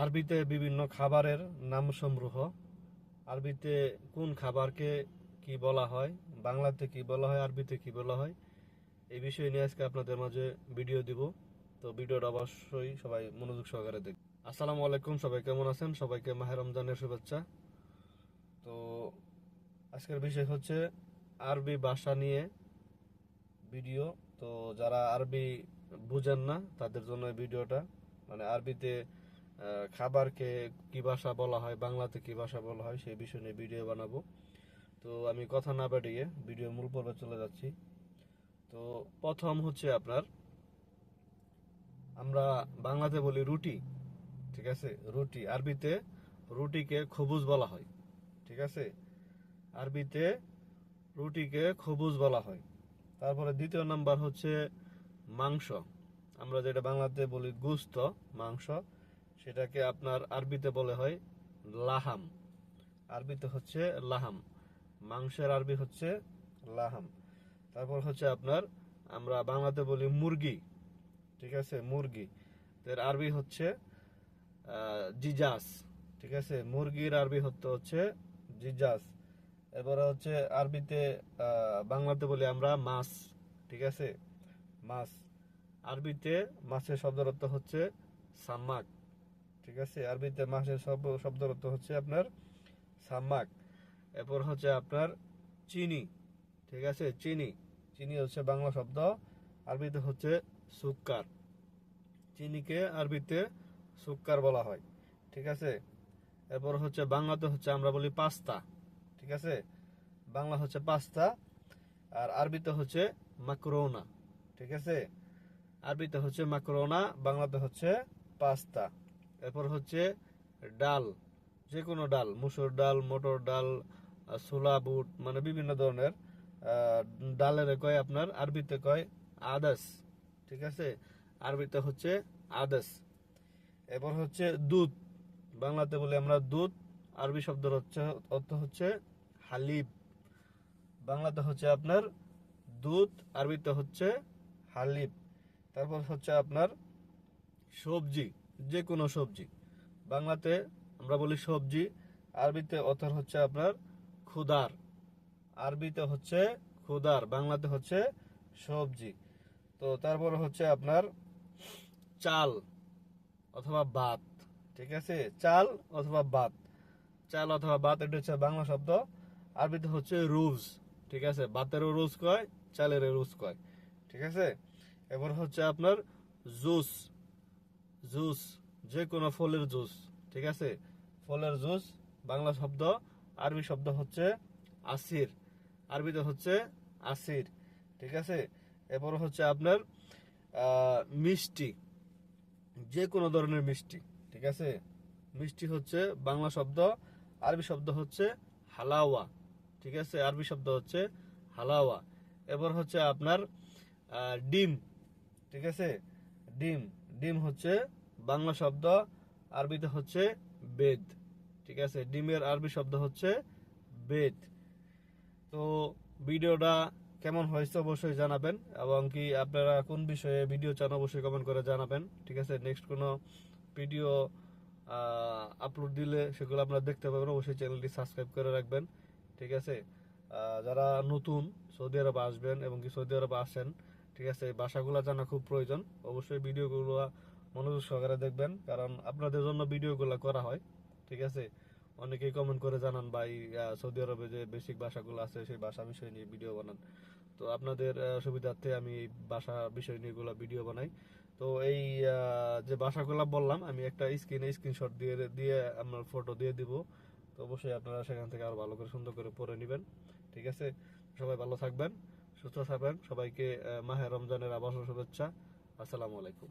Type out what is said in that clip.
আরবিতে বিভিন্ন খাবারের নাম সমূহ। আরবিতে কোন খাবারকে কি বলা হয়, বাংলাতে কি বলা হয়, আরবিতে কি বলা হয়, এই বিষয় নিয়ে আজকে আপনাদের মাঝে ভিডিও দিব। তো ভিডিওটা অবশ্যই সবাই মনোযোগ সহকারে দেখ আসসালামু আলাইকুম, সবাই কেমন আছেন? সবাইকে মাহের রমজানের শুভেচ্ছা। তো আজকের বিষয় হচ্ছে আরবি ভাষা নিয়ে ভিডিও তো যারা আরবি বুঝেন না, তাদের জন্য ভিডিওটা মানে আরবিতে খাবারকে কি ভাষা বলা হয়, বাংলাতে কি ভাষা বলা হয়, সেই বিষয় নিয়ে ভিডিও বানাবো। তো আমি কথা না বাড়িয়ে ভিডিও মূল পর্বে চলে যাচ্ছি। তো প্রথম হচ্ছে আপনার, আমরা বাংলাতে বলি রুটি, ঠিক আছে? রুটি, আরবিতে রুটিকে খবুজ বলা হয়, ঠিক আছে? আরবিতে রুটিকে খবুজ বলা হয়। তারপরে দ্বিতীয় নাম্বার হচ্ছে মাংস। আমরা যেটা বাংলাতে বলি গুস্ত, মাংস। সেটাকে আপনার আরবিতে বলে হয় লাহাম। আরবিতে হচ্ছে লাহাম। মাংসের আরবি হচ্ছে লাহাম। তারপর হচ্ছে আপনার, আমরা বাংলাতে বলি মুরগি। ঠিক আছে? মুরগি। এর আরবি হচ্ছে জিজাস। ঠিক আছে? মুরগির আরবি হতে হচ্ছে জিজাস। এবারে হচ্ছে আরবিতে বাংলাতে বলি আমরা মাছ। ঠিক আছে? মাছ। আরবিতে মাছের অর্থ হচ্ছে সাম্মাক। ঠিক আছে? আরবিতে মাছের শব্দ অর্থ হচ্ছে আপনার সাম্মাক। এরপর হচ্ছে আপনার চিনি। ঠিক আছে? চিনি। চিনি হচ্ছে বাংলা শব্দ। আরবিতে হচ্ছে সুক্কার। চিনিকে আরবিতে সুক্কার বলা হয়। ঠিক আছে? এরপর হচ্ছে বাংলাতে হচ্ছে আমরা বলি পাস্তা। ঠিক আছে? বাংলা হচ্ছে পাস্তা। আর আরবিতে হচ্ছে মাকরোনা। ঠিক আছে? আরবিতে হচ্ছে মাকরোনা, বাংলাতে হচ্ছে পাস্তা। এরপর হচ্ছে ডাল যে কোনো ডাল, মুসুর ডাল, মটর ডাল ছোলা, বুট মানে বিভিন্ন ধরনের ডালের কয় আপনার, আরবিতে কয় আদাস, ঠিক আছে? আরবিতে হচ্ছে আদাস। এরপর হচ্ছে দুধ, বাংলাতে বলি আমরা দুধ, আরবি শব্দের হচ্ছে, অর্থ হচ্ছে হালিব বাংলাতে হচ্ছে আপনার দুধ, আরবিতে হচ্ছে হালিব তারপর হচ্ছে আপনার সবজি যে কোনো সবজি। বাংলাতে আমরা বলি সবজি, আরবিতে অর্থ হচ্ছে আপনার খুদার আরবিতে হচ্ছে খুদার বাংলাতে হচ্ছে সবজি। তো তারপর হচ্ছে আপনার চাল অথবা ভাত, ঠিক আছে? চাল অথবা ভাত। চাল অথবা ভাত, এটা হচ্ছে বাংলা শব্দ। আরবিতে হচ্ছে রুজ, ঠিক আছে? ভাতেরও রুজ কয়, চালেরও রুজ কয়, ঠিক আছে? এবার হচ্ছে আপনার জুস। জুস যে কোনো ফলের জুস, ঠিক আছে? ফলের জুস, বাংলা শব্দ, আরবি শব্দ হচ্ছে আসির, আরবিতে হচ্ছে আসির, ঠিক আছে? এরপর হচ্ছে আপনার মিষ্টি যে কোনো ধরনের মিষ্টি, ঠিক আছে? মিষ্টি হচ্ছে বাংলা শব্দ, আরবি শব্দ হচ্ছে হালাওয়া, ঠিক আছে? আরবি শব্দ হচ্ছে হালাওয়া। এবার হচ্ছে আপনার ডিম, ঠিক আছে? ডিম ডিম হচ্ছে বাংলা শব্দ, আরবিতে হচ্ছে বেদ। ঠিক আছে? ডিমের আরবি শব্দ হচ্ছে বেদ। তো ভিডিওটা কেমন হয়েছে অবশ্যই জানাবেন, এবং কি আপনারা কোন বিষয়ে ভিডিও চান অবশ্যই কমেন্ট করে জানাবেন। ঠিক আছে? নেক্সট কোনো ভিডিও আপলোড দিলে সেগুলো আপনারা দেখতে পাবেন। অবশ্যই চ্যানেলটি সাবস্ক্রাইব করে রাখবেন। ঠিক আছে? যারা নতুন সৌদি আরব আসবেন এবং কি সৌদি আরব আসেন ঠিক আছে, এই ভাষাগুলো জানা খুব প্রয়োজন। অবশ্যই ভিডিওগুলো মনোযোগ সহকারে দেখবেন, কারণ আপনাদের জন্য ভিডিওগুলো করা হয়, ঠিক আছে? অনেকেই কমেন্ট করে জানান, ভাই সৌদি আরবে যে বেসিক ভাষাগুলো আছে, সেই ভাষা বিষয় নিয়ে ভিডিও বানান। তো আপনাদের সুবিধার্থে আমি এই ভাষা বিষয় নিয়ে গুলা ভিডিও বানাই। তো এই যে ভাষাগুলো বললাম, আমি একটা স্ক্রিনে স্ক্রিনশট দিয়ে দিয়ে আমার ফটো দিয়ে দিব। তো অবশ্যই আপনারা সেখান থেকে আরও ভালো করে সুন্দর করে পড়ে নেবেন, ঠিক আছে? সবাই ভালো থাকবেন। সুস্থ থাকবেন। সবাইকে মাহে রমজানের আবাস শুভেচ্ছা। আসসালামু আলাইকুম।